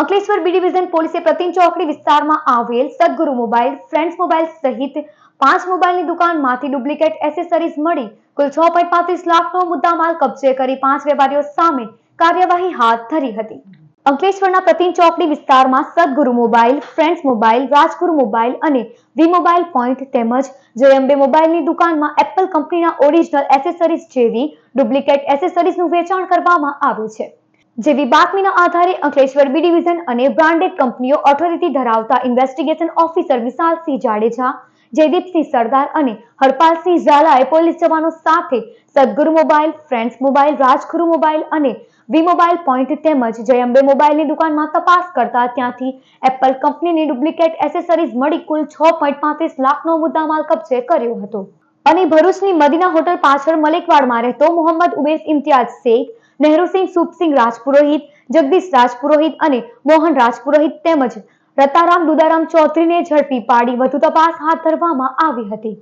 Ankleshwar B division પોલીસે પ્રતિન ચોકડી વિસ્તારમાં આવેલ સદગુરુ મોબાઈલ, ફ્રેન્ડ્સ મોબાઈલ સહિત પાંચ મોબાઈલની દુકાનમાંથી ડુપ્લિકેટ એસેસરીઝ મળી. કુલ છ પોઈન્ટ પાંત્રીસ લાખનો મુદ્દામાલ કબજે કરી પાંચ વેપારીઓ સામે કાર્યવાહી હાથ ધરી હતી. અંકલેશ્વરના પ્રતિન ચોકડી વિસ્તારમાં Sadguru mobile, friends mobile, Rajguru mobile અને વી મોબાઈલ પોઈન્ટ તેમજ જયંબે મોબાઈલની દુકાનમાં એપલ કંપનીના ઓરિજિનલ એસેસરીઝ જેવી ડુપ્લિકેટ એસેસરીઝનું વેચાણ કરવામાં આવ્યું છે. જેવી બાતમીના આધારે અંકલેશ્વર બી ડિવિઝન અને બ્રાન્ડેડ કંપનીઓ ઓથોરિટી ધરાવતા ઇન્વેસ્ટિગેશન ઓફિસર વિશાલસિંહ જાડેજા, જયદીપસિંહ સરદાર અને હરપાલસિંહ ઝાલાએ પોલીસ જવાનો સાથે Sadguru mobile friends mobile, Rajguru mobile અને વી મોબાઈલ પોઈન્ટ તેમજ જયંબે મોબાઈલની દુકાનમાં તપાસ કરતા ત્યાંથી એપલ કંપનીની ડુપ્લિકેટ એસેસરીઝ મળી કુલ છ પોઈન્ટ પાંત્રીસ લાખનો મુદ્દામાલ કબજે કર્યો હતો. અને ભરૂચની મદીના હોટલ પાછળ મલેકવાડમાં રહેતો મોહમ્મદ ઉમેશ ઇમ્તિયાઝ શેખ નહેરુસિંહ સુપસિંહ રાજપુરોહિત, જગદીશ રાજપુરોહિત અને મોહન રાજપુરોહિત તેમજ રતારામ દુદારામ ચૌધરીને ઝડપી પાડી વધુ તપાસ હાથ ધરવામાં આવી હતી.